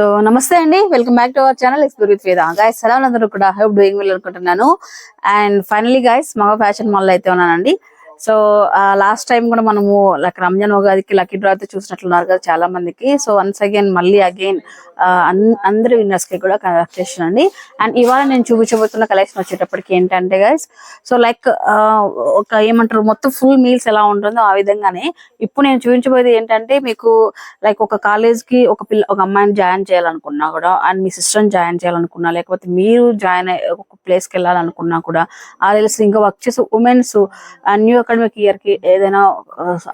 So నమస్తే అండి. Welcome back to our channel explore with Veda guys ఎలా అందరూ కూడా హోప్ డూయింగ్ వెల్ అనుకుంటున్నాను. And finally guys mega fashion mall అయితే ఉన్నానండి. సో లాస్ట్ టైం కూడా మనము లైక్ రంజాన్ ఉగాదికి లక్కీ డ్రా అయితే చూసినట్లున్నారు కదా చాలా మందికి. సో వన్స్ అగైన్ మళ్ళీ అగైన్ అందరి విన్నర్స్కి కూడా కలెక్ట్ అండి. అండ్ ఇవాళ నేను చూపించబోతున్న కలెక్షన్ వచ్చేటప్పటికి ఏంటంటే గైస్ సో లైక్ ఒక ఏమంటారు మొత్తం ఫుల్ మీల్స్ ఎలా ఉంటుందో ఆ విధంగానే. ఇప్పుడు నేను చూపించబోయేది ఏంటంటే మీకు లైక్ ఒక కాలేజ్కి ఒక పిల్ల ఒక అమ్మాయిని జాయిన్ చేయాలనుకున్నా కూడా అండ్ మీ సిస్టర్ని జాయిన్ చేయాలనుకున్నా లేకపోతే మీరు జాయిన్ అయ్యే ఒక ప్లేస్కి వెళ్ళాలనుకున్నా కూడా ఆ తెలిసి ఇంకా వర్క్ చేసే ఉమెన్స్ న్యూ అకాడమిక్ ఇయర్కి ఏదైనా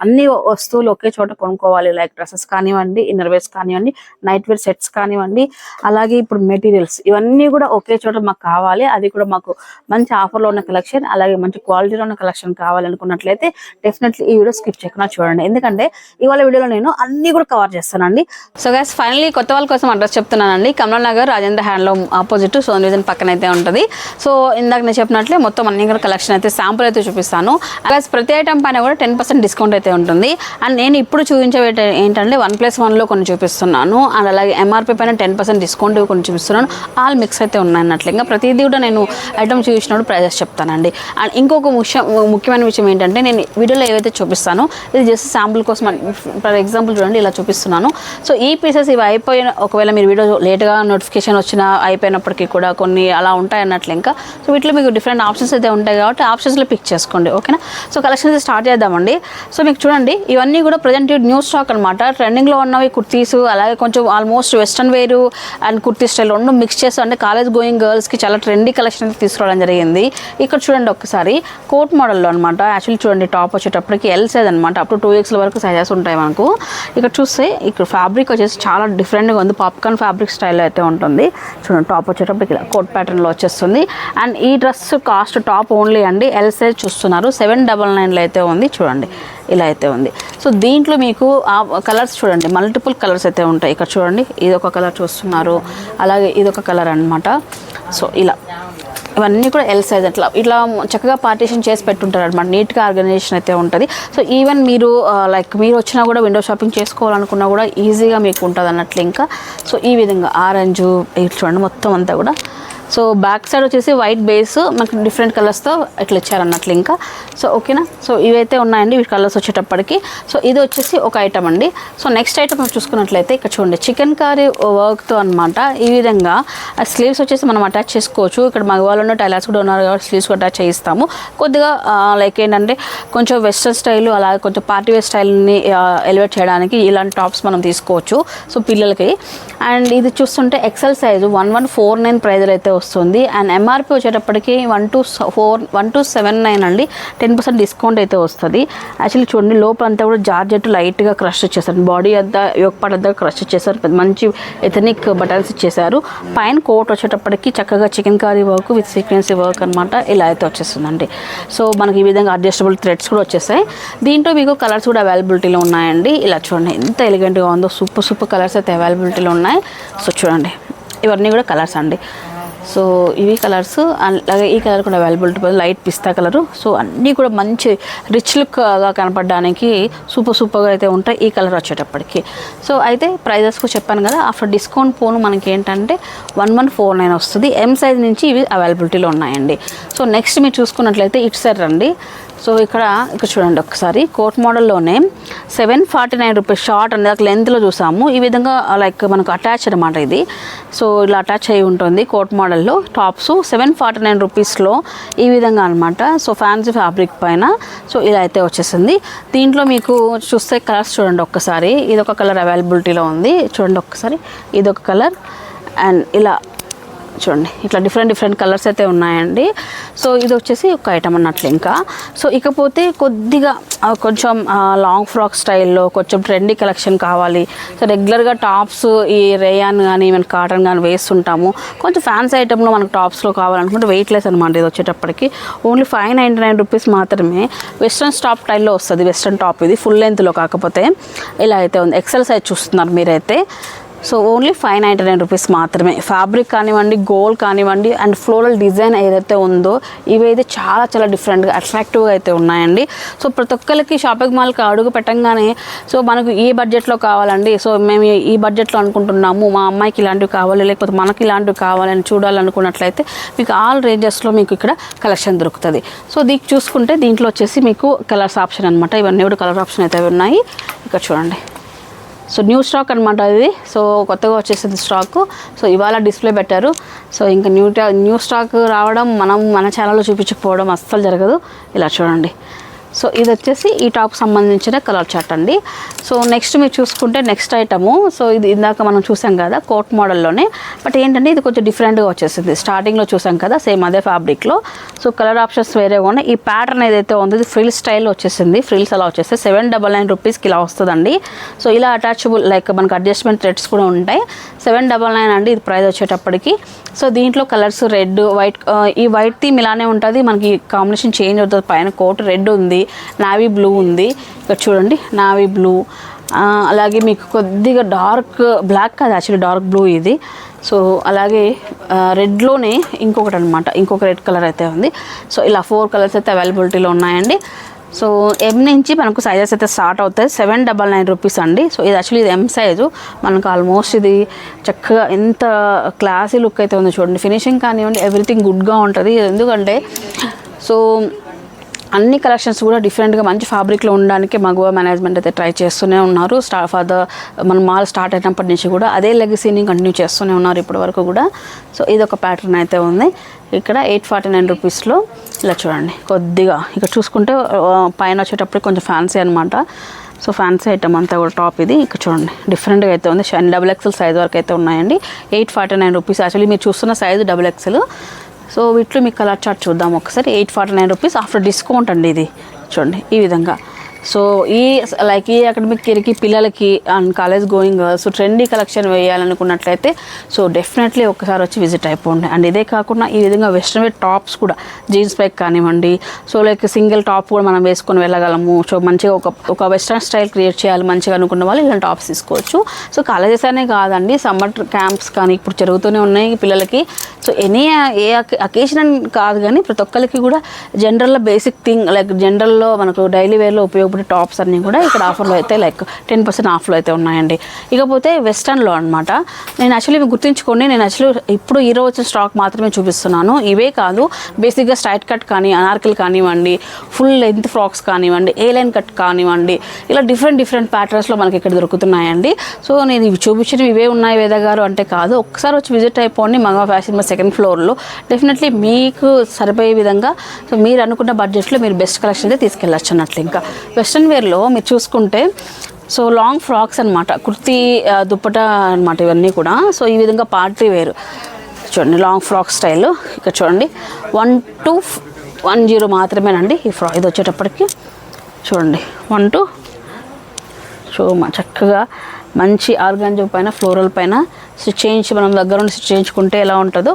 అన్ని వస్తువులు ఒకే చోట కొనుక్కోవాలి. లైక్ డ్రెస్సెస్ కానివ్వండి ఇన్నర్ వేర్స్ కానివ్వండి నైట్ వేర్ సెట్స్ కానివ్వండి అలాగే ఇప్పుడు మెటీరియల్స్ ఇవన్నీ కూడా ఒకే చోట మాకు కావాలి. అది కూడా మాకు మంచి ఆఫర్లో ఉన్న కలెక్షన్ అలాగే మంచి క్వాలిటీలో ఉన్న కలెక్షన్ కావాలనుకున్నట్లయితే డెఫినెట్లీ ఈ వీడియో స్కిప్ చేయకుండా చూడండి. ఎందుకంటే ఇవాళ వీడియోలో నేను అన్ని కూడా కవర్ చేస్తానండి. సో గైస్ ఫైనల్లీ కొత్త వాళ్ళ కోసం అడ్రస్ చెప్తున్నానండి. Kamal Nagar Rajendra handloom opposite son vision పక్కన అయితే ఉంటుంది. సో ఇందాక నేను చెప్పినట్లే మొత్తం అన్ని కూడా కలెక్షన్ అయితే శాంపుల్ అయితే చూపిస్తాను. అలాగే ప్రతి ఐటమ్ పైన కూడా టెన్ పర్సెంట్ డిస్కౌంట్ అయితే ఉంటుంది. అండ్ నేను ఇప్పుడు చూపించే ఏంటంటే వన్ ప్లస్ వన్లో కొన్ని చూపిస్తున్నాను. అండ్ అలాగే ఎంఆర్పీ పైన టెన్ పర్సెంట్ డిస్కౌంట్ కొన్ని చూపిస్తున్నాను. ఆల్ మిక్స్ అయితే ఉన్నాయి అన్నట్లు ఇంకా ప్రతిదీ కూడా నేను ఐటమ్ చూపించినప్పుడు ప్రైజెస్ చెప్తానండి. అండ్ ఇంకొక ముఖ్య ముఖ్యమైన విషయం ఏంటంటే నేను వీడియోలో ఏవైతే చూపిస్తాను ఇది జస్ట్ శాంపుల్ కోసం ఫర్ ఎగ్జాంపుల్ చూడండి ఇలా చూపిస్తున్నాను. సో ఈ పీసెస్ ఇవి అయిపోయిన ఒకవేళ మీరు వీడియో లేట్గా నోటిఫికేషన్ వచ్చినా అయిపోయినప్పటికీ కూడా కొన్ని అలా ఉంటాయి అన్నట్లు ఇంకా. సో వీటిలో మీకు డిఫరెంట్ ఆప్షన్స్ అయితే ఉంటాయి కాబట్టి ఆప్షన్స్లో పిక్ చేసుకోండి. ఓకేనా? సో కలెక్షన్ అయితే స్టార్ట్ చేద్దామండి. సో మీకు చూడండి ఇవన్నీ కూడా ప్రజెంట్ న్యూ స్టాక్ అనమాట ట్రెండింగ్లో ఉన్నవి కుర్తీస్ అలాగే కొంచెం ఆల్మోస్ట్ వెస్ట్రన్ వేరు అండ్ కుర్తీ స్టైల్ రెండు మిక్స్ చేసి అంటే కాలేజ్ గోయింగ్ గర్ల్స్కి చాలా ట్రెండీ కలెక్షన్ అయితే తీసుకురావడం జరిగింది. ఇక్కడ చూడండి ఒకసారి కోట్ మోడల్లో అనమాట యాక్చువల్లీ చూడండి టాప్ వచ్చేటప్పటికి ఎల్ సైజ్ అనమాట అప్ టు టూ ఎక్స్ల వరకు సైజెస్ ఉంటాయి మనకు. ఇక్కడ చూస్తే ఇక్కడ ఫ్యాబ్రిక్ వచ్చేసి చాలా డిఫరెంట్గా ఉంది. పాప్కార్న్ ఫ్యాబ్రిక్ స్టైల్ అయితే ఉంటుంది. చూడండి టాప్ వచ్చేటప్పటికి ఇలా కోట్ ప్యాటర్న్లో వచ్చేస్తుంది. అండ్ ఈ డ్రెస్ కాస్ట్ టాప్ ఓన్లీ అండి. ఎల్ సైజ్ చూస్తున్నారు. సెవెన్ డబల్ నైన్లో అయితే ఉంది. చూడండి. ఇలా అయితే ఉంది. సో దీంట్లో మీకు ఆ కలర్స్ చూడండి. మల్టిపుల్ కలర్స్ అయితే ఉంటాయి. ఇక్కడ చూడండి. ఇది ఒక కలర్ చూస్తున్నారు. అలాగే ఇది ఒక కలర్ అనమాట సో ఇలా. ఇవన్నీ కూడా ఎల్ సైజ్ అట్లా. ఇట్లా చక్కగా పార్టీషన్ చేసి పెట్టుంటారు అనమాట నీట్గా ఆర్గనైజేషన్ అయితే ఉంటుంది. సో ఈవెన్ మీరు లైక్ మీరు వచ్చినా కూడా విండో షాపింగ్ చేసుకోవాలనుకున్నా కూడా ఈజీగా మీకు ఉంటుంది అన్నట్లు ఇంకా. సో ఈ విధంగా ఆరెంజ్ ఇట్లా చూడండి మొత్తం అంతా కూడా. సో బ్యాక్ సైడ్ వచ్చేసి వైట్ బేస్ మనకి డిఫరెంట్ కలర్స్తో ఇట్లా ఇచ్చారన్నట్లు ఇంకా. సో ఓకేనా? సో ఇవైతే ఉన్నాయండి వీటి కలర్స్ వచ్చేటప్పటికి. సో ఇది వచ్చేసి ఒక ఐటమ్ అండి. సో నెక్స్ట్ ఐటమ్ మనం చూసుకున్నట్లయితే ఇక్కడ చూడండి చికెన్ కర్రీ వర్క్తో అనమాట ఈ విధంగా స్లీవ్స్ వచ్చేసి మనం అటాచ్ చేసుకోవచ్చు. ఇక్కడ మగవాళ్ళు ఉన్న టైలర్స్ కూడా ఉన్నారు కాబట్టి స్లీవ్స్ కూడా అటాచ్ చేయిస్తాము. కొద్దిగా లైక్ ఏంటంటే కొంచెం వెస్ట్రన్ స్టైల్ అలాగే కొంచెం పార్టీ వేర్ స్టైల్ని ఎలివేట్ చేయడానికి ఇలాంటి టాప్స్ మనం తీసుకోవచ్చు. సో పిల్లలకి. అండ్ ఇది చూస్తుంటే XL size one one four nine ప్రైజ్లు అయితే వస్తుంది. అండ్ ఎంఆర్పి వచ్చేటప్పటికి one two four one two seven nine అండి. టెన్ పర్సెంట్ డిస్కౌంట్ అయితే వస్తుంది. యాక్చువల్లీ చూడండి లోపల అంతా కూడా జార్జెట్ లైట్గా క్రష్ చేశారు. బాడీ అంతా యోగపాట్ అంతా క్రష్ చేశారు. పెద్ద మంచి ఎథనిక్ బటన్స్ ఇచ్చేసారు పైన కోట్ వచ్చేటప్పటికి చక్కగా chikankari work with sequence work అనమాట ఇలా అయితే వచ్చేస్తుందండి. సో మనకి ఈ విధంగా అడ్జస్టబుల్ థ్రెడ్స్ కూడా వచ్చేసాయి. దీంట్లో మీకు కలర్స్ కూడా అవైలబిలిటీలో ఉన్నాయండి. ఇలా చూడండి ఎంత ఎలిగెంట్గా ఉందో సూపర్ సూపర్ కలర్స్ అయితే అవైలబిలిటీలో ఉన్నాయి. సో చూడండి ఇవన్నీ కూడా కలర్స్ అండి. సో ఇవి కలర్స్ అలాగే ఈ కలర్ కూడా అవైలబిలిటీ లైట్ పిస్తా కలరు. సో అన్నీ కూడా మంచి రిచ్ లుక్గా కనపడడానికి సూపర్ సూపర్గా అయితే ఉంటాయి ఈ కలర్ వచ్చేటప్పటికి. సో అయితే ప్రైజెస్ కూడా చెప్పాను కదా ఆఫ్టర్ డిస్కౌంట్ పోను మనకి ఏంటంటే వన్ వన్ ఫోర్ నైన్ వస్తుంది. ఎం సైజ్ నుంచి ఇవి అవైలబిలిటీలో ఉన్నాయండి. సో నెక్స్ట్ మీరు చూసుకున్నట్లయితే ఇటు సైడ్ రండి. సో ఇక్కడ ఇక్కడ చూడండి ఒకసారి. Coat మోడల్లోనే seven forty nine rupees short అనేది లెంత్లో చూసాము. ఈ విధంగా లైక్ మనకు అటాచ్ అనమాట ఇది. సో ఇలా అటాచ్ అయి ఉంటుంది కోట్ మోడల్లో. టాప్స్ సెవెన్ ఫార్టీ నైన్ రూపీస్లో ఈ విధంగా అనమాట సో ఫ్యాన్సీ ఫ్యాబ్రిక్ పైన. సో ఇలా అయితే వచ్చేసింది. దీంట్లో మీకు చూస్తే కలర్స్ చూడండి ఒక్కసారి. ఇది ఒక కలర్ అవైలబిలిటీలో ఉంది. చూడండి ఒక్కసారి. ఇది ఒక కలర్. అండ్ ఇలా చూడండి ఇట్లా డిఫరెంట్ డిఫరెంట్ కలర్స్ అయితే ఉన్నాయండి. సో ఇది వచ్చేసి ఒక ఐటమ్ అన్నట్లు ఇంకా. సో ఇకపోతే కొద్దిగా కొంచెం లాంగ్ ఫ్రాక్ స్టైల్లో కొంచెం ట్రెండీ కలెక్షన్ కావాలి. సో రెగ్యులర్గా టాప్స్ ఈ రేయాన్ కానీ మన కాటన్ కానీ వేస్తుంటాము. కొంచెం ఫ్యాన్సీ ఐటెంలో మనకు టాప్స్లో కావాలనుకుంటే వెయిట్ లెస్ అనమాట ఇది వచ్చేటప్పటికి. Only five ninety nine rupees మాత్రమే వెస్ట్రన్ టాప్ స్టైల్లో వస్తుంది వెస్ట్రన్ టాప్ ఇది ఫుల్ లెంత్లో కాకపోతే. ఇలా అయితే ఉంది. ఎక్సెల్ సైజ్ చూస్తున్నారు మీరైతే. So only five ninety nine rupees మాత్రమే. ఫ్యాబ్రిక్ కానివ్వండి గోల్డ్ కానివ్వండి అండ్ ఫ్లోరల్ డిజైన్ ఏదైతే ఉందో ఇవైతే చాలా చాలా డిఫరెంట్గా అట్రాక్టివ్గా అయితే ఉన్నాయండి. సో ప్రతి ఒక్కరికి షాపింగ్ మాల్కి అడుగు పెట్టంగానే సో మనకు ఈ బడ్జెట్లో కావాలండి. సో మేము ఈ- బడ్జెట్లో అనుకుంటున్నాము మా అమ్మాయికి ఇలాంటివి కావాలి లేకపోతే మనకి ఇలాంటివి కావాలని చూడాలనుకున్నట్లయితే మీకు ఆల్ రేంజెస్లో మీకు ఇక్కడ కలెక్షన్ దొరుకుతుంది. సో దీనికి చూసుకుంటే దీంట్లో వచ్చేసి మీకు కలర్స్ ఆప్షన్ అనమాట ఇవన్నీ కూడా కలర్ ఆప్షన్ అయితే ఉన్నాయి. ఇక్కడ చూడండి. సో న్యూ స్టాక్ అనమాట ఇది సో కొత్తగా వచ్చేసింది స్టాక్. సో ఇవాళ డిస్ప్లే పెట్టారు. సో ఇంకా న్యూ న్యూ స్టాక్ రావడం మనం మన ఛానల్లో చూపించకపోవడం అస్సలు జరగదు. ఇలా చూడండి. సో ఇది వచ్చేసి ఈ టాప్ సంబంధించిన కలర్ చార్ట్ అండి. సో నెక్స్ట్ మీరు చూసుకుంటే నెక్స్ట్ ఐటము. సో ఇది ఇందాక మనం చూసాం కదా కోట్ మోడల్లోనే. బట్ ఏంటంటే ఇది కొంచెం డిఫరెంట్గా వచ్చేసింది. స్టార్టింగ్లో చూసాం కదా సేమ్ అదే ఫ్యాబ్రిక్లో. సో కలర్ ఆప్షన్స్ వేరే ఉన్నాయి. ఈ ప్యాటర్న్ ఏదైతే ఉందో ఇది ఫ్రిల్ స్టైల్ వచ్చేసింది. ఫ్రిల్స్ అలా వచ్చేస్తే సెవెన్ డబల్ నైన్ రూపీస్కి ఇలా వస్తుందండి. సో ఇలా అటాచబుల్ లైక్ మనకు అడ్జస్ట్మెంట్ రెడ్స్ కూడా ఉంటాయి. సెవెన్ డబల్ నైన్ అండి ఇది ప్రైస్ వచ్చేటప్పటికి. సో దీంట్లో కలర్స్ రెడ్ వైట్ ఈ వైట్ థీమ్ ఇలానే ఉంటుంది. మనకి కాంబినేషన్ చేంజ్ అవుతుంది. పైన కోట్ రెడ్ ఉంది. నావీ బ్లూ ఉంది. ఇక్కడ చూడండి నావీ బ్లూ. అలాగే మీకు కొద్దిగా డార్క్ బ్లాక్ కాదు యాక్చువల్లీ డార్క్ బ్లూ ఇది. సో అలాగే రెడ్లోనే ఇంకొకటి అనమాట ఇంకొక రెడ్ కలర్ అయితే ఉంది. సో ఇలా ఫోర్ కలర్స్ అయితే అవైలబిలిటీలో ఉన్నాయండి. సో ఎం నుంచి మనకు సైజెస్ అయితే స్టార్ట్ అవుతాయి. సెవెన్ డబల్ నైన్ రూపీస్ అండి. సో ఇది యాక్చువల్లీ ఇది ఎం సైజు మనకు ఆల్మోస్ట్ ఇది చక్కగా ఎంత క్లాసీ లుక్ అయితే ఉంది చూడండి. ఫినిషింగ్ కానివ్వండి ఎవ్రీథింగ్ గుడ్గా ఉంటుంది. ఎందుకంటే సో అన్ని కలెక్షన్స్ కూడా డిఫరెంట్గా మంచి ఫ్యాబ్రిక్లో ఉండడానికి మగువ మేనేజ్మెంట్ అయితే ట్రై చేస్తూనే ఉన్నారు. స్టా ఫర్ ద మన మాల్ స్టార్ట్ అయినప్పటి నుంచి కూడా అదే లెగసీని కంటిన్యూ చేస్తూనే ఉన్నారు ఇప్పటి వరకు కూడా. సో ఇది ఒక ప్యాటర్న్ అయితే ఉంది. ఇక్కడ ఎయిట్ ఫార్టీ నైన్ రూపీస్లో ఇలా చూడండి. కొద్దిగా ఇక్కడ చూసుకుంటే పైన వచ్చేటప్పుడు కొంచెం ఫ్యాన్సీ అనమాట సో ఫ్యాన్సీ ఐటమ్ అంతా కూడా టాప్ ఇది. ఇక్కడ చూడండి. డిఫరెంట్గా అయితే ఉంది. డబుల్ ఎక్స్ఎల్ సైజ్ వరకు అయితే ఉన్నాయండి. Eight forty nine rupees actually మీరు చూస్తున్న సైజు డబుల్ ఎక్సెల్ సో వీటిలో మీకు కలర్ చార్ట్ చూద్దాం ఒకసారి. Eight forty nine rupees after discount అండి ఇది. చూడండి ఈ విధంగా. సో ఈ లైక్ ఈ అకాడమిక్ ఇయర్కి పిల్లలకి and college going so trendy collection వేయాలనుకున్నట్లయితే so definitely ఒకసారి వచ్చి విజిట్ అయిపోండి. అండ్ ఇదే కాకుండా ఈ విధంగా వెస్ట్రన్ వేర్ టాప్స్ కూడా జీన్స్ పైక్ కానివ్వండి సో లైక్ సింగిల్ టాప్ కూడా మనం వేసుకొని వెళ్ళగలము. సో మంచిగా ఒక ఒక వెస్ట్రన్ స్టైల్ క్రియేట్ చేయాలి మంచిగా అనుకున్న వాళ్ళు ఇలాంటి టాప్స్ తీసుకోవచ్చు. సో కాలేజెస్ అనే కాదండి సమ్మర్ క్యాంప్స్ కానీ ఇప్పుడు జరుగుతూనే ఉన్నాయి పిల్లలకి. సో ఎనీ ఏ అకేషన్ అని కాదు కానీ ప్రతి ఒక్కరికి కూడా జనరల్లో బేసిక్ థింగ్ లైక్ జనరల్లో మనకు డైలీ వేర్లో కాబట్టి టాప్స్ అన్నీ కూడా ఇక్కడ ఆఫర్లో అయితే లైక్ టెన్ పర్సెంట్ ఆఫ్లో అయితే ఉన్నాయండి. ఇకపోతే వెస్టర్న్లో అనమాట నేను యాక్చువల్లీ ఇవి గుర్తించుకోండి. నేను యాక్చువల్లీ ఇప్పుడు ఈ రోజు వచ్చిన స్టాక్ మాత్రమే చూపిస్తున్నాను. ఇవే కాదు బేసిక్గా స్ట్రైట్ కట్ కానీ అనార్కల్ కానివ్వండి ఫుల్ లెంత్ ఫ్రాక్స్ కానివ్వండి ఏ లైన్ కట్ కానివ్వండి ఇలా డిఫరెంట్ డిఫరెంట్ ప్యాటర్న్స్లో మనకి ఇక్కడ దొరుకుతున్నాయండి. సో నేను ఇవి చూపించినవి ఇవే ఉన్నాయి వేద గారు అంటే కాదు. ఒకసారి వచ్చి విజిట్ అయిపోండి మగ ఫ్యాషన్ మా సెకండ్ ఫ్లోర్లో. డెఫినెట్లీ మీకు సరిపోయే విధంగా సో మీరు అనుకున్న బడ్జెట్లో మీరు బెస్ట్ కలెక్షన్ అయితే తీసుకెళ్ళచ్చు అన్నట్లు ఇంకా. వెస్ట్రన్ వేర్లో మీరు చూసుకుంటే సో లాంగ్ ఫ్రాక్స్ అనమాట కుర్తీ దుప్పట అనమాట ఇవన్నీ కూడా. సో ఈ విధంగా పార్టీ వేరు. చూడండి లాంగ్ ఫ్రాక్ స్టైల్ ఇక్కడ చూడండి వన్ టూ వన్ జీరో మాత్రమేనండి ఈ ఫ్రా ఇది వచ్చేటప్పటికి. చూడండి వన్ టూ సో చక్కగా మంచి ఆర్గాంజో పైన ఫ్లోరల్ పైన స్టిచ్ చేయించి మనం దగ్గర ఉండి స్టిచ్ చేయించుకుంటే ఎలా ఉంటుందో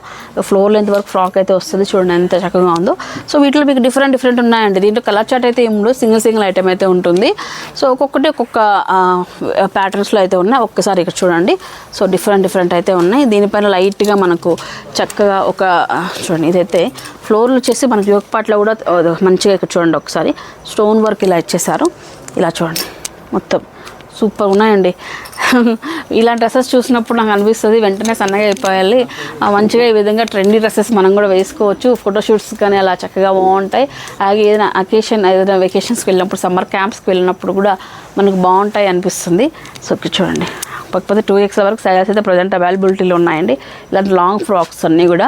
ఫ్లోర్ లెంత్ వరకు ఫ్రాక్ అయితే వస్తుంది. చూడండి ఎంత చక్కగా ఉందో. సో వీటిలో మీకు డిఫరెంట్ డిఫరెంట్ ఉన్నాయండి. దీంట్లో కలర్ చాట్ అయితే ఏముండదు సింగిల్ సింగిల్ ఐటమ్ అయితే ఉంటుంది. సో ఒక్కొక్కటి ఒక్కొక్క ప్యాటర్న్స్లో అయితే ఉన్నాయి. ఒక్కసారి ఇక్కడ చూడండి. సో డిఫరెంట్ డిఫరెంట్ అయితే ఉన్నాయి. దీనిపైన లైట్గా మనకు చక్కగా ఒక చూడండి ఇదైతే ఫ్లోర్లు వచ్చేసి మనకి యోగ పాటలో కూడా మంచిగా ఇక్కడ చూడండి ఒకసారి. స్టోన్ వర్క్ ఇలా ఇచ్చేసారు. ఇలా చూడండి. మొత్తం. సూపర్ ఉన్నాయండి. ఇలాంటి డ్రెస్సెస్ చూసినప్పుడు నాకు అనిపిస్తుంది వెంటనే సన్నగా అయిపోయాలి. మంచిగా ఈ విధంగా ట్రెండీ డ్రెస్సెస్ మనం కూడా వేసుకోవచ్చు. ఫోటోషూట్స్ కానీ అలా చక్కగా బాగుంటాయి. అలాగే ఏదైనా అకేషన్ ఏదైనా వెకేషన్స్కి వెళ్ళినప్పుడు సమ్మర్ క్యాంప్స్కి వెళ్ళినప్పుడు కూడా మనకు బాగుంటాయి అనిపిస్తుంది. సో చూడండి. కాకపోతే టూ ఎక్స్ వరకు సైజెస్ అయితే ప్రజెంట్ అవైలబిలిటీలో ఉన్నాయండి. ఇలాంటి లాంగ్ ఫ్రాక్స్ అన్నీ కూడా.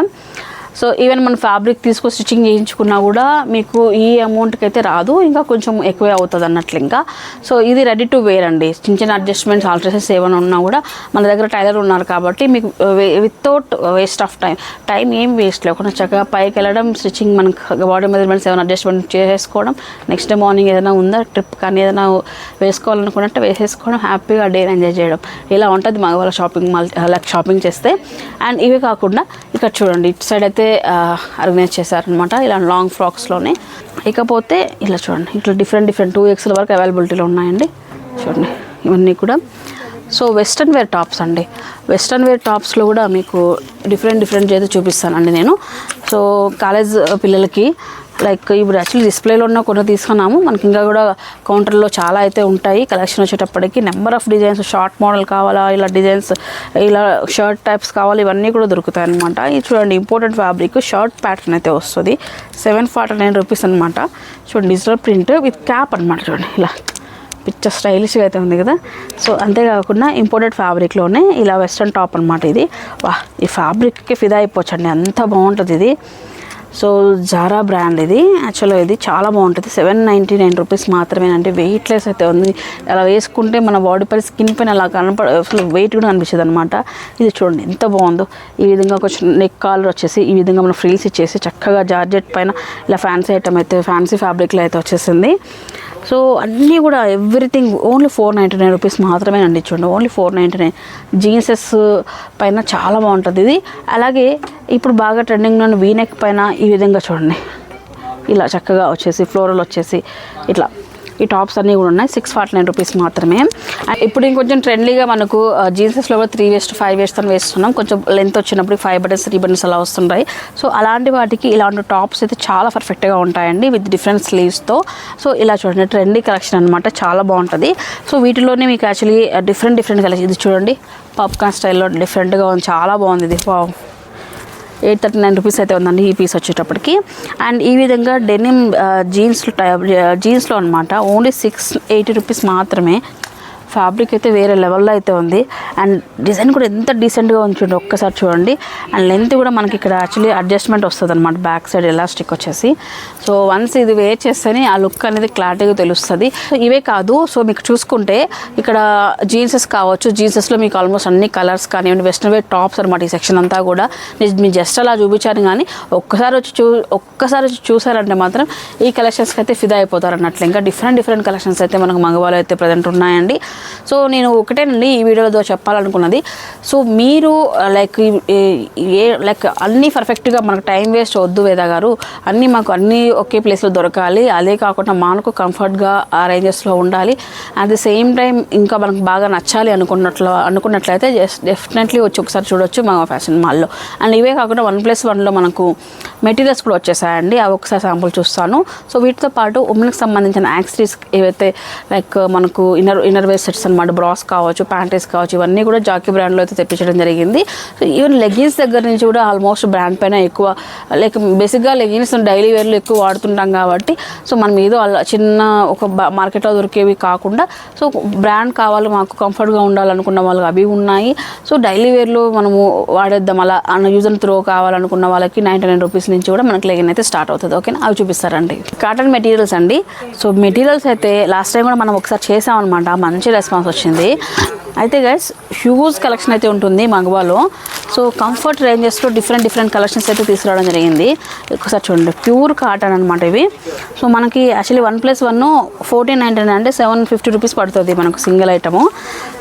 సో ఈవెన్ మన ఫ్యాబ్రిక్ తీసుకొని స్టిచ్చింగ్ చేయించుకున్నా కూడా మీకు ఈ అమౌంట్కి అయితే రాదు. ఇంకా కొంచెం ఎక్కువే అవుతుంది అన్నట్లు ఇంకా. సో ఇది రెడీ టు వేర్ అండి. చిన్న చిన్న అడ్జస్ట్మెంట్స్ ఆల్ట్రేషన్స్ ఏమైనా ఉన్నా కూడా మన దగ్గర టైలర్ ఉన్నారు కాబట్టి మీకు without waste of time time ఏం వేస్ట్ లేకుండా చక్కగా పైకి వెళ్ళడం స్టిచ్చింగ్ మనకు బాడీ మెజర్మెంట్స్ ఏమైనా అడ్జస్ట్మెంట్ చేసేసుకోవడం నెక్స్ట్ డే మార్నింగ్ ఏదైనా ఉందా ట్రిప్ కానీ ఏదైనా వేసుకోవాలనుకున్నట్టు వేసేసుకోవడం హ్యాపీగా డే ఎంజాయ్ చేయడం. ఇలా ఉంటుంది మగవాళ్ళ షాపింగ్ మాల్ లైక్ షాపింగ్ చేస్తే. అండ్ ఇవే కాకుండా ఇక్కడ చూడండి ఇటు సైడ్ అయితే ఆర్గనైజ్ చేశారనమాట ఇలా లాంగ్ ఫ్రాక్స్లోనే ఇకపోతే ఇలా చూడండి ఇట్లా డిఫరెంట్ డిఫరెంట్ టూ ఎక్స్ల వరకు అవైలబిలిటీలో ఉన్నాయండి. చూడండి ఇవన్నీ కూడా. సో వెస్ట్రన్ వేర్ టాప్స్ అండి. వెస్ట్రన్ వేర్ టాప్స్లో కూడా మీకు డిఫరెంట్ డిఫరెంట్ అయితే చూపిస్తానండి నేను. సో కాలేజ్ పిల్లలకి లైక్ ఇప్పుడు యాక్చువల్లీ డిస్ప్లేలో ఉన్న కొన్ని తీసుకున్నాము. మనకి ఇంకా కూడా కౌంటర్లో చాలా అయితే ఉంటాయి. కలెక్షన్ వచ్చేటప్పటికి number of designs short model కావాలా ఇలా డిజైన్స్ ఇలా షర్ట్ టైప్స్ కావాలి ఇవన్నీ కూడా దొరుకుతాయి అనమాట ఇది చూడండి ఇంపార్టెంట్ ఫ్యాబ్రిక్ షర్ట్ ప్యాటర్న్ అయితే వస్తుంది. సెవెన్ ఫార్టీ నైన్ రూపీస్ అనమాట చూడండి డిజిటల్ ప్రింట్ విత్ క్యాప్ అనమాట చూడండి ఇలా. పిక్చర్ స్టైలిష్గా అయితే ఉంది కదా. సో అంతేకాకుండా ఇంపోర్టెడ్ ఫ్యాబ్రిక్లోనే ఇలా వెస్ట్రన్ టాప్ అనమాట ఇది. వా ఈ ఫ్యాబ్రిక్కి ఫిదా అయిపోవచ్చండి. అంత బాగుంటుంది ఇది. సో జారా బ్రాండ్ ఇది. యాక్చువల్గా ఇది చాలా బాగుంటుంది. సెవెన్ నైంటీ నైన్ రూపీస్ మాత్రమే అంటే వెయిట్లెస్ అయితే ఉంది. అలా వేసుకుంటే మన బాడీ పై స్కిన్ పైన అలా కనపడ అసలు వెయిట్ కూడా అనిపిస్తుంది అనమాట ఇది చూడండి ఎంత బాగుందో. ఈ విధంగా కొంచెం నెక్ కాలర్ వచ్చేసి ఈ విధంగా మనం ఫ్రీల్స్ ఇచ్చేసి చక్కగా జార్జెట్ పైన ఇలా ఫ్యాన్సీ ఐటమ్ అయితే ఫ్యాన్సీ ఫ్యాబ్రిక్లో అయితే వచ్చేసింది. సో అన్నీ కూడా everything only four ninety nine rupees మాత్రమే అండి చూడండి. Only four ninety nine. Jeanses పైన చాలా బాగుంటుంది ఇది. అలాగే ఇప్పుడు బాగా ట్రెండింగ్లో ఉన్న వీనెక్ పైన ఈ విధంగా చూడండి. ఇలా చక్కగా వచ్చేసి ఫ్లోరల్ వచ్చేసి ఇట్లా ఈ టాప్స్ అన్నీ కూడా ఉన్నాయి. సిక్స్ ఫార్టీ నైన్ రూపీస్ మాత్రమే. ఇప్పుడు ఇంకొంచెం ట్రెండ్లీగా మనకు జీన్సెస్లో కూడా త్రీ వేస్ట్ ఫైవ్ వేస్ట్ అని వేస్తున్నాం. కొంచెం లెంత్ వచ్చినప్పుడు ఫైవ్ బటన్స్ త్రీ బటన్స్ అలా వస్తుంటాయి. సో అలాంటి వాటికి ఇలాంటి టాప్స్ అయితే చాలా పర్ఫెక్ట్గా ఉంటాయండి విత్ డిఫరెంట్ స్లీవ్స్తో సో ఇలా చూడండి ట్రెండీ కలెక్షన్ అనమాట చాలా బాగుంటుంది. సో వీటిలోనే మీకు యాక్చువల్లీ డిఫరెంట్ డిఫరెంట్ కలెక్షన్ ఇది చూడండి పాప్కార్న్ స్టైల్లో డిఫరెంట్గా ఉంది చాలా బాగుంది ఇది. Wow eight thirty nine rupees అయితే ఉందండి ఈ పీస్ వచ్చేటప్పటికి. అండ్ ఈ విధంగా డెనిమ్ జీన్స్ జీన్స్లో అనమాట ఓన్లీ సిక్స్ ఎయిటీ రూపీస్ మాత్రమే. ఫ్యాబ్రిక్ అయితే వేరే లెవెల్లో అయితే ఉంది. అండ్ డిజైన్ కూడా ఎంత డీసెంట్గా ఉంచుండి ఒక్కసారి చూడండి. అండ్ లెంత్ కూడా మనకి ఇక్కడ యాక్చువల్లీ అడ్జస్ట్మెంట్ వస్తుంది అనమాట బ్యాక్ సైడ్ ఎలాస్టిక్ వచ్చేసి. సో వన్స్ ఇది వేర్ చేస్తేనే ఆ లుక్ అనేది క్లారిటీగా తెలుస్తుంది. ఇవే కాదు. సో మీకు చూసుకుంటే ఇక్కడ జీన్సెస్ కావచ్చు. జీన్సెస్లో మీకు ఆల్మోస్ట్ అన్ని కలర్స్ కానివ్వండి వెస్ట్రన్ వేర్ టాప్స్ అనమాట ఈ సెక్షన్ అంతా కూడా. నేను మీ జస్ట్ అలా చూపించాను కానీ ఒక్కసారి వచ్చి చూ ఒక్కసారి వచ్చి చూసారంటే మాత్రం ఈ కలెక్షన్స్కి అయితే ఫిదా అయిపోతారు అన్నట్లు. ఇంకా డిఫరెంట్ డిఫరెంట్ కలెక్షన్స్ అయితే మనకు మగవాళ్ళు అయితే ప్రజెంట్ ఉన్నాయండి. సో నేను ఒకటేనండి ఈ వీడియోలో చెప్పాలనుకున్నది. సో మీరు లైక్ ఏ లైక్ అన్నీ పర్ఫెక్ట్గా మనకు టైం వేస్ట్ వద్దు వేద గారు. అన్నీ మాకు అన్నీ ఒకే ప్లేస్లో దొరకాలి. అదే కాకుండా మనకు కంఫర్ట్గా ఆ రేంజెస్లో ఉండాలి. అట్ ది సేమ్ టైం ఇంకా మనకు బాగా నచ్చాలి అనుకున్నట్లు అనుకున్నట్లయితే జస్ట్ డెఫినెట్లీ వచ్చి ఒకసారి చూడొచ్చు మా ఫ్యాషన్ మాల్లో. అండ్ ఇవే కాకుండా వన్ ప్లస్ వన్లో మనకు మెటీరియల్స్ కూడా వచ్చేసాయండి. అవి ఒకసారి శాంపుల్ చూస్తాను. సో వీటితో పాటు ఉమెన్కి సంబంధించిన యాక్సరీస్ ఏవైతే లైక్ మనకు ఇన్నర్ ఇన్నర్ వేర్ సెట్స్ అనమాట బ్రాస్ కావచ్చు ప్యాంటీస్ కావచ్చు ఇవన్నీ కూడా జాకీ బ్రాండ్లో అయితే తెప్పించడం జరిగింది. సో ఈవెన్ లెగిన్స్ దగ్గర నుంచి కూడా ఆల్మోస్ట్ బ్రాండ్ పైన ఎక్కువ లైక్ బేసిక్గా లెగిన్స్ డైలీ వేర్లో ఎక్కువ వాడుతుంటాం కాబట్టి సో మనం ఏదో అలా చిన్న ఒక మార్కెట్లో దొరికేవి కాకుండా సో బ్రాండ్ కావాలి మాకు కంఫర్ట్గా ఉండాలనుకున్న వాళ్ళకి అవి ఉన్నాయి. సో డైలీ వేర్లో మనము వాడేద్దాం అలా అన్న యూజ్ అండ్ త్రో కావాలనుకున్న వాళ్ళకి నైంటీ నైన్ రూపీస్ నుంచి కూడా మనకి లెగిన్ అయితే స్టార్ట్ అవుతుంది ఓకేనా అవి చూపిస్తారండి. కాటన్ మెటీరియల్స్ అండి. సో మెటీరియల్స్ అయితే లాస్ట్ టైం కూడా మనం ఒకసారి చేసామన్నమాట మంచి రెస్పాన్స్ వచ్చింది. అయితే గైస్ హ్యూజ్ కలెక్షన్ అయితే ఉంటుంది మగవాలో సో కంఫర్ట్ రేంజెస్లో డిఫరెంట్ డిఫరెంట్ కలెక్షన్స్ అయితే తీసుకురావడం జరిగింది. ఒకసారి చూడండి ప్యూర్ కాటన్ అనమాట ఇవి. సో మనకి actually one plus one fourteen ninety nine అంటే సెవెన్ ఫిఫ్టీ రూపీస్ పడుతుంది మనకు సింగిల్ ఐటము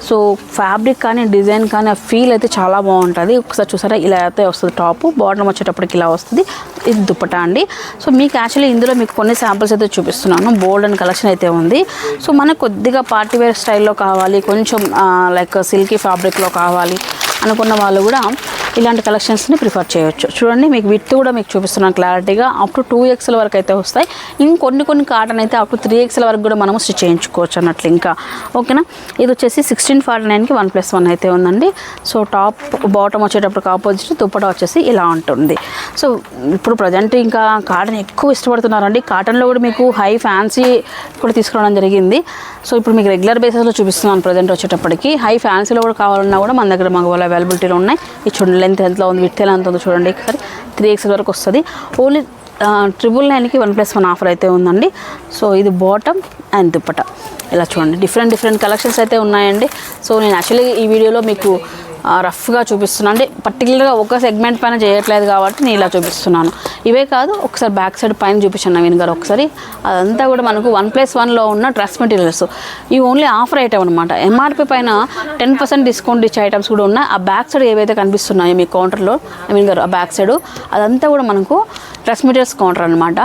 సో ఫ్యాబ్రిక్ కానీ డిజైన్ కానీ ఆ ఫీల్ అయితే చాలా బాగుంటుంది. ఒకసారి చూసారా ఇలా అయితే వస్తుంది టాప్ బాటమ్ వచ్చేటప్పటికి ఇలా వస్తుంది. ఇది దుప్పటా అండి. సో మీకు యాక్చువల్లీ ఇందులో మీకు కొన్ని శాంపిల్స్ అయితే చూపిస్తున్నాను. బోల్డ్ అండ్ కలెక్షన్ అయితే ఉంది. సో మనకు కొద్దిగా పార్టీ వేర్ స్టైల్లో కావాలి. కొంచెం లైక్ సిల్కీ ఫ్యాబ్రిక్లో కావాలి అనుకున్న వాళ్ళు కూడా ఇలాంటి కలెక్షన్స్ని ప్రిఫర్ చేయొచ్చు. చూడండి మీకు విత్ కూడా మీకు చూపిస్తున్నాను క్లారిటీగా. అప్ టు టూ ఎక్స్ఎల్ వరకు అయితే వస్తాయి. ఇంకొన్ని కొన్ని కాటన్ అయితే అప్ టు త్రీ ఎక్స్ఎల్ వరకు కూడా మనము స్టిచ్ చేయించుకోవచ్చు అన్నట్లు ఇంకా. ఓకేనా? ఇది వచ్చేసి సిక్స్టీన్ ఫార్టీ నైన్కి వన్ ప్లస్ వన్ అయితే ఉందండి. సో టాప్ బాటమ్ వచ్చేటప్పుడు ఆపోజిట్ దుప్పట వచ్చేసి ఇలా ఉంటుంది. సో ఇప్పుడు ప్రజెంట్ ఇంకా కాటన్ ఎక్కువ ఇష్టపడుతున్నారండి. కాటన్లో కూడా మీకు హై ఫ్యాన్సీ కూడా తీసుకురావడం జరిగింది. సో ఇప్పుడు మీకు రెగ్యులర్ బేసిస్లో చూపిస్తున్నాను ప్రజెంట్ వచ్చేటప్పటికి. హై ఫ్యాన్సీలో కూడా కావాలన్నా కూడా మన దగ్గర మగవాళ్ళు అవైలబిలిటీలో ఉన్నాయి. ఈ చూడండి లెంత్ ఎంతలో ఉంది విత్ ఎలా ఎంత ఉందో చూడండి. ఒకసారి త్రీ ఎక్స్ఎల్ వరకు వస్తుంది. ఓన్లీ ట్రిపుల్ నైన్కి వన్ ప్లస్ వన్ ఆఫర్ అయితే ఉందండి. సో ఇది బాటమ్ అండ్ దుప్పట. ఇలా చూడండి. డిఫరెంట్ డిఫరెంట్ కలెక్షన్స్ అయితే ఉన్నాయండి. సో నేను యాక్చువల్లీ ఈ వీడియోలో మీకు రఫ్గా చూపిస్తున్నాను. అంటే పర్టికులర్గా ఒక సెగ్మెంట్ పైన చేయట్లేదు కాబట్టి నేను ఇలా చూపిస్తున్నాను. ఇవే కాదు ఒకసారి బ్యాక్ సైడ్ పైన చూపించాను నవీన్ గారు ఒకసారి. అదంతా కూడా మనకు వన్ ప్లస్ వన్లో ఉన్న డ్రెస్ మెటీరియల్స్ ఇవి ఓన్లీ ఆఫర్ ఐటమ్ అనమాట ఎంఆర్పి పైన టెన్ పర్సెంట్ డిస్కౌంట్ ఇచ్చే ఐటమ్స్ కూడా ఉన్నాయి. ఆ బ్యాక్ సైడ్ ఏవైతే కనిపిస్తున్నాయో మీ కౌంటర్లో నవీన్ గారు ఆ బ్యాక్ సైడ్ అదంతా కూడా మనకు డ్రెస్ మెటీరియల్స్ కౌంటర్ అనమాట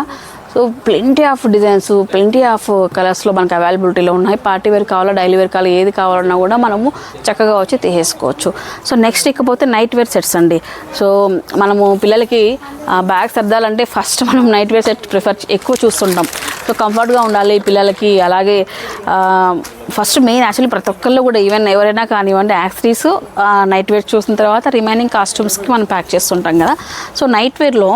so plenty of designs plenty of కలర్స్లో మనకు అవైలబిలిటీలో ఉన్నాయి. పార్టీ వేర్ కావాలా డైలీ వేర్ కావాలా ఏది కావాలన్నా కూడా మనము చక్కగా వచ్చి తీసేసుకోవచ్చు. సో నెక్స్ట్ ఇకపోతే నైట్ వేర్ సెట్స్ అండి. సో మనము పిల్లలకి బ్యాగ్ సర్దాలంటే ఫస్ట్ మనం నైట్ వేర్ సెట్ ప్రిఫర్ ఎక్కువ చూస్తుంటాం. సో కంఫర్ట్గా ఉండాలి పిల్లలకి. అలాగే ఫస్ట్ మెయిన్ యాక్చువల్లీ ప్రతి ఒక్కళ్ళు కూడా ఈవెన్ ఎవరైనా కానివ్వండి యాక్సరీస్ నైట్ వేర్ చూసిన తర్వాత రిమైనింగ్ కాస్ట్యూమ్స్కి మనం ప్యాక్ చేస్తుంటాం కదా. సో నైట్ వేర్లో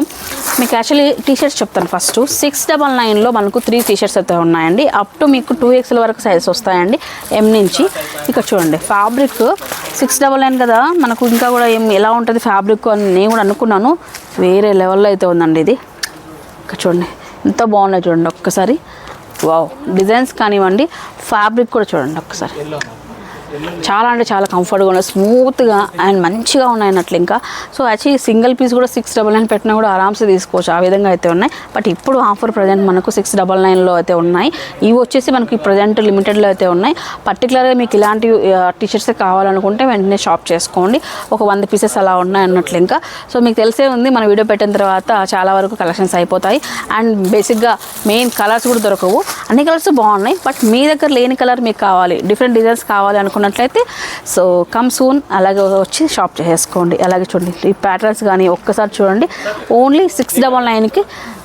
మీకు యాక్చువల్లీ టీషర్ట్స్ చెప్తాను ఫస్ట్. సిక్స్ డబల్ నైన్లో మనకు త్రీ టీషర్ట్స్ అయితే ఉన్నాయండి. అప్ టు మీకు టూ ఎక్స్ల వరకు సైజెస్ వస్తాయండి. ఎం నుంచి ఇక్కడ చూడండి. ఫ్యాబ్రిక్ సిక్స్ డబల్ నైన్ కదా. మనకు ఇంకా కూడా ఏం ఎలా ఉంటుంది ఫ్యాబ్రిక్ అని నేను కూడా అనుకున్నాను. వేరే లెవెల్లో అయితే ఉందండి ఇది. ఇక్కడ చూడండి. ఎంత బాగున్నాయి చూడండి ఒక్కసారి. వావ్ డిజైన్స్ కానివ్వండి ఫ్యాబ్రిక్ కూడా చూడండి ఒక్కసారి. చాలా అంటే చాలా కంఫర్ట్గా ఉన్నాయి. స్మూత్గా అండ్ మంచిగా ఉన్నాయి అన్నట్లు ఇంకా. సో యాక్చువల్లీ సింగిల్ పీస్ కూడా సిక్స్ డబల్ నైన్ పెట్టినా కూడా ఆరామ్సే తీసుకోవచ్చు. ఆ విధంగా అయితే ఉన్నాయి. బట్ ఇప్పుడు ఆఫర్ ప్రజెంట్ మనకు సిక్స్ డబల్ నైన్లో అయితే ఉన్నాయి. ఇవి వచ్చేసి మనకి ప్రజెంట్ లిమిటెడ్లో అయితే ఉన్నాయి. పర్టికులర్గా మీకు ఇలాంటి టీషర్ట్స్ కావాలనుకుంటే వెంటనే షాప్ చేసుకోండి. ఒక వంద పీసెస్ అలా ఉన్నాయి అన్నట్లు ఇంకా. సో మీకు తెలిసే ఉంది మన వీడియో పెట్టిన తర్వాత చాలా వరకు కలెక్షన్స్ అయిపోతాయి. అండ్ బేసిక్గా మెయిన్ కలర్స్ కూడా దొరకవు. అన్ని కలర్స్ బాగున్నాయి బట్ మీ దగ్గర లేని కలర్ మీకు కావాలి. డిఫరెంట్ డిజైన్స్ కావాలి అనుకున్నట్లయితే సో కమ్ సూన్ అలాగే వచ్చి షాప్ చేసుకోండి అలాగే చూడండి ఈ ప్యాటర్న్స్ కానీ ఒక్కసారి చూడండి. ఓన్లీ సిక్స్ డబల్ నైన్కి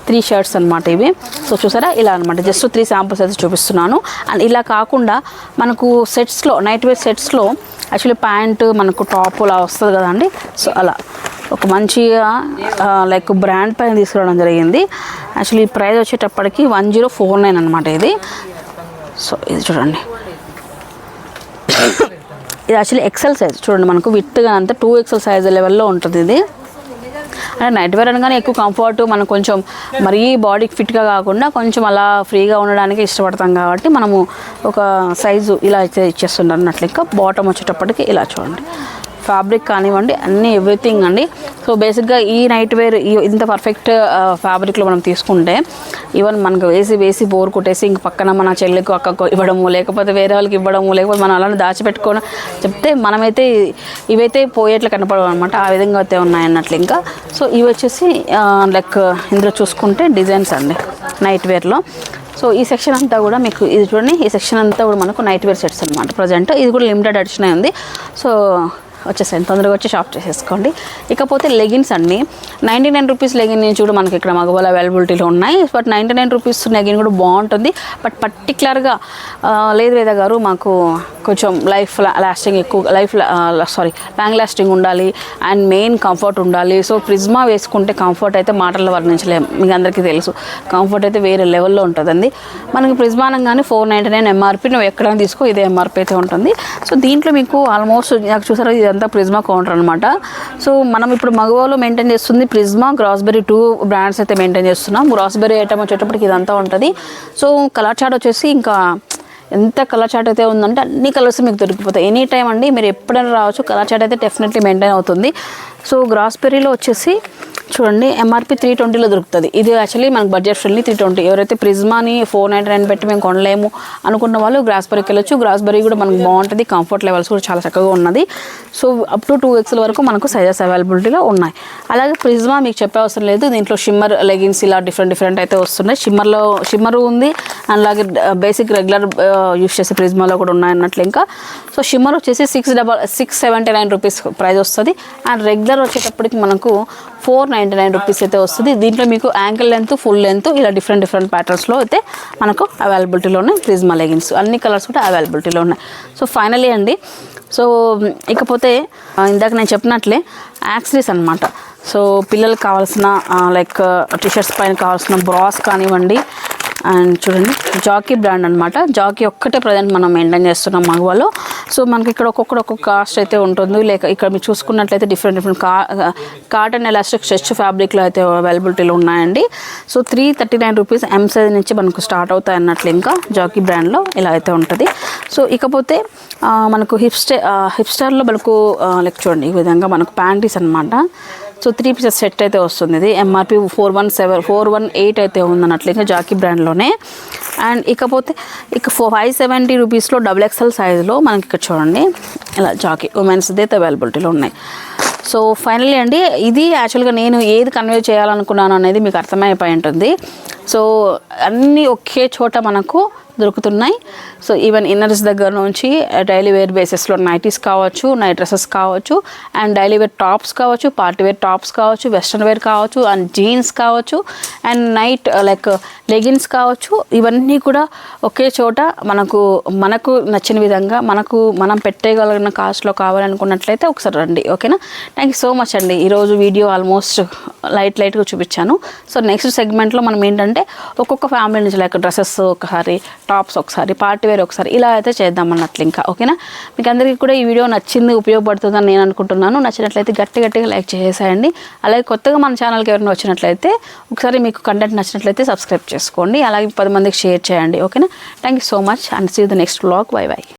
త్రీ షర్ట్స్ అనమాట ఇవి. సో చూసారా? ఇలా అనమాట జస్ట్ త్రీ శాంపుల్స్ అయితే చూపిస్తున్నాను. అండ్ ఇలా కాకుండా మనకు సెట్స్లో నైట్ వేర్ సెట్స్లో యాక్చువల్లీ ప్యాంటు మనకు టాప్ అలా వస్తుంది కదండి. సో అలా ఒక మంచిగా లైక్ బ్రాండ్ పైన తీసుకురావడం జరిగింది. యాక్చువల్లీ ప్రైస్ వచ్చేటప్పటికి వన్ జీరో ఫోర్ నైన్ అనమాట ఇది. సో ఇది చూడండి. ఇది యాక్చువల్లీ ఎక్సెల్ సైజ్ చూడండి మనకు విత్గా అంతా టూ ఎక్సెల్ సైజ్ లెవెల్లో ఉంటుంది ఇది. అంటే నైట్ వేర్ అనగానే ఎక్కువ కంఫర్ట్ మనం కొంచెం మరీ బాడీకి ఫిట్గా కాకుండా కొంచెం అలా ఫ్రీగా ఉండడానికి ఇష్టపడతాం కాబట్టి మనము ఒక సైజు ఇలా అయితే ఇచ్చేస్తున్నారు అన్నట్లు ఇంకా బాటమ్ వచ్చేటప్పటికి ఇలా చూడండి. ఫ్యాబ్రిక్ కానివ్వండి అన్నీ ఎవ్రీథింగ్ అండి. సో బేసిక్గా ఈ నైట్ వేర్ ఈ ఇంత పర్ఫెక్ట్ ఫ్యాబ్రిక్లో మనం తీసుకుంటే ఈవెన్ మనకు వేసి వేసి బోర్ కొట్టేసి ఇంక పక్కన మన చెల్లికి అక్కకు ఇవ్వడము లేకపోతే వేరే వాళ్ళకి ఇవ్వడము లేకపోతే మనం అలానే దాచిపెట్టుకోవడం చెప్తే మనమైతే ఇవైతే పోయేట్లు కనపడవు అనమాట ఆ విధంగా అయితే ఉన్నాయి అన్నట్లు ఇంకా. సో ఇవి వచ్చేసి లైక్ ఇందులో చూసుకుంటే డిజైన్స్ అండి నైట్ వేర్లో సో ఈ సెక్షన్ అంతా కూడా మీకు ఇది చూడండి ఈ సెక్షన్ అంతా కూడా మనకు నైట్ వేర్ సెట్స్ అనమాట ప్రజెంట్ ఇది కూడా లిమిటెడ్ ఎడిషన్ ఉంది. సో వచ్చేసాయి తొందరగా వచ్చి షాప్ చేసేసుకోండి. ఇకపోతే లెగిన్స్ అండి. నైంటీ నైన్ రూపీస్ లెగిన్ నుంచి కూడా మనకి ఇక్కడ మగవాళ్ళ అవైలబిలిటీలో ఉన్నాయి. But ninety nine rupees legging కూడా బాగుంటుంది. బట్ పర్టికులర్గా లేదు వేద గారు మాకు కొంచెం లైఫ్ లాస్టింగ్ ఎక్కువ లైఫ్ సారీ లాంగ్ లాస్టింగ్ ఉండాలి. అండ్ మెయిన్ కంఫర్ట్ ఉండాలి. సో ప్రిజ్మా వేసుకుంటే కంఫర్ట్ అయితే మాటల్లో వర్ణించలేము మీకు అందరికీ తెలుసు. కంఫర్ట్ అయితే వేరే లెవెల్లో ఉంటుందండి. మనకి ప్రిజ్మా అనగానే ఫోర్ నైంటీ నైన్ ఎంఆర్పి నువ్వు ఎక్కడైనా తీసుకో ఇదే ఎంఆర్పి అయితే ఉంటుంది. సో దీంట్లో మీకు ఆల్మోస్ట్ నాకు చూసారా ఇదంతా ప్రిజ్మా కౌంటర్ అనమాట సో మనం ఇప్పుడు మగవాళ్ళు మెయింటైన్ చేస్తుంది ప్రిజ్మా గ్రాస్బెరీ టూ బ్రాండ్స్ అయితే మెయింటైన్ చేస్తున్నాం. గ్రాస్బెరీ ఐటమ్ వచ్చేటప్పటికి ఇదంతా ఉంటుంది. సో కలర్ చాట్ వచ్చేసి ఇంకా ఎంత కలర్ చాట్ అయితే ఉందంటే అన్ని కలర్స్ మీకు దొరికిపోతాయి. ఎనీ టైం అండి మీరు ఎప్పుడైనా రావచ్చు కలర్ చాట్ అయితే డెఫినెట్లీ మెయింటైన్ అవుతుంది. సో గ్రాస్బెరీలో వచ్చేసి చూడండి ఎంఆర్పి త్రీ ట్వంటీలో దొరుకుతుంది. ఇది యాక్చువల్లీ మనకు బడ్జెట్ ఫ్రెండ్లీ త్రీ ట్వంటీ ఎవరైతే ప్రిజ్మాని ఫోర్ నైంటీ నైన్ పెట్టి మేము కొనలేము అనుకున్న వాళ్ళు గ్రాస్బెరీకి వెళ్ళొచ్చు. గ్రాస్బెరీ కూడా మనకు బాగుంటుంది. కంఫర్ట్ లెవెల్స్ కూడా చాలా చక్కగా ఉన్నది. So up to two XL వరకు మనకు సైజెస్ అవైలబిలిటీలో ఉన్నాయి. అలాగే ప్రిజ్మా మీకు చెప్పే అవసరం లేదు. దీంట్లో షిమ్మర్ లెగిన్స్ ఇలా డిఫరెంట్ డిఫరెంట్ అయితే వస్తున్నాయి. షిమ్మర్లో షిమ్మర్ ఉంది. అండ్ అలాగే బేసిక్ రెగ్యులర్ యూస్ చేసే ప్రిజ్మాలో కూడా ఉన్నాయి అన్నట్లు ఇంకా. సో షిమ్మర్ వచ్చేసి six double six seventy nine rupees price వస్తుంది. అండ్ రెగ్యులర్ వచ్చేటప్పటికి మనకు ఫోర్ నైంటీ నైన్ రూపీస్ అయితే వస్తుంది. దీంట్లో మీకు యాంకిల్ లెంత్ ఫుల్ లెంత్ ఇలా డిఫరెంట్ డిఫరెంట్ ప్యాటర్న్స్లో అయితే మనకు అవైలబిలిటీలో ఉన్నాయి ప్రిజ్మా లెగిన్స్. అన్ని కలర్స్ కూడా అవైలబిలిటీలో ఉన్నాయి. సో ఫైనలీ అండి సో ఇకపోతే ఇందాక నేను చెప్పినట్లే యాక్సరీస్ అనమాట సో పిల్లలకు కావాల్సిన లైక్ టీషర్ట్స్ పైన కావాల్సిన బ్రాస్ కానివ్వండి అండ్ చూడండి జాకీ బ్రాండ్ అనమాట జాకీ ఒక్కటే ప్రజెంట్ మనం మెయింటైన్ చేస్తున్నాం మగవాళ్ళు. సో మనకి ఇక్కడ ఒక్కొక్కటి ఒక్కొక్క కాస్ట్ అయితే ఉంటుంది. లేక ఇక్కడ మీరు చూసుకున్నట్లయితే డిఫరెంట్ డిఫరెంట్ కా కాటన్ ఎలాస్టిక్ స్ట్రెచ్ ఫ్యాబ్రిక్లో అయితే అవైలబిలిటీలో ఉన్నాయండి. So three thirty nine rupees M size నుంచి మనకు స్టార్ట్ అవుతాయి అన్నట్లు ఇంకా జాకీ బ్రాండ్లో ఇలా అయితే ఉంటుంది. సో ఇకపోతే మనకు హిప్స్టే హిప్స్టార్లో మనకు లైక్ చూడండి ఈ విధంగా మనకు ప్యాంటీస్ అనమాట సో త్రీ పీసెస్ సెట్ అయితే వస్తుంది ఇది. MRP four one seven four one eight అయితే ఉందన్నట్లు ఇంకా జాకీ బ్రాండ్లోనే. అండ్ ఇకపోతే ఇక ఫో ఫైవ్ సెవెంటీ రూపీస్లో డబుల్ ఎక్స్ఎల్ సైజులో మనకి ఇక్కడ చూడండి. ఇలా జాకీ ఉమెన్స్ది అయితే అవైలబిలిటీలో ఉన్నాయి. సో ఫైనలీ అండి ఇది యాక్చువల్గా నేను ఏది కన్వే చేయాలనుకున్నాను అనేది మీకు అర్థమైపోయి ఉంటుంది. సో అన్నీ ఒకే చోట మనకు దొరుకుతున్నాయి. సో ఈవెన్ ఇన్నర్స్ దగ్గర నుంచి డైలీ వేర్ బేసిస్లో నైటీస్ కావచ్చు నైట్ డ్రెస్సెస్ కావచ్చు అండ్ డైలీ వేర్ టాప్స్ కావచ్చు పార్టీ వేర్ టాప్స్ కావచ్చు వెస్ట్రన్ వేర్ కావచ్చు అండ్ జీన్స్ కావచ్చు అండ్ నైట్ లైక్ లెగిన్స్ కావచ్చు ఇవన్నీ కూడా ఒకే చోట మనకు మనకు నచ్చిన విధంగా మనకు మనం పెట్టేయగలిగిన కాస్ట్లో కావాలనుకున్నట్లయితే ఒకసారి రండి ఓకేనా థ్యాంక్ యూ సో మచ్ అండి. ఈరోజు వీడియో ఆల్మోస్ట్ లైట్ లైట్గా చూపించాను. సో నెక్స్ట్ సెగ్మెంట్లో మనం ఏంటంటే ఒక్కొక్క ఫ్యామిలీ నుంచి లైక్ డ్రెస్సెస్ ఒకసారి టాప్స్ ఒకసారి పార్టీ వేర్ ఒకసారి ఇలా అయితే చేద్దాం అన్నట్లు ఇంకా ఓకేనా? మీకు అందరికీ కూడా ఈ వీడియో నచ్చింది ఉపయోగపడుతుందని నేను అనుకుంటున్నాను. నచ్చినట్లయితే గట్టి గట్టిగా లైక్ చేసేయండి. అలాగే కొత్తగా మన ఛానల్కి ఎవరైనా వచ్చినట్లయితే ఒకసారి మీకు కంటెంట్ నచ్చినట్లయితే సబ్స్క్రైబ్ చేసుకోండి. అలాగే పది మందికి షేర్ చేయండి ఓకేనా? Thank you so much and see the next blog bye bye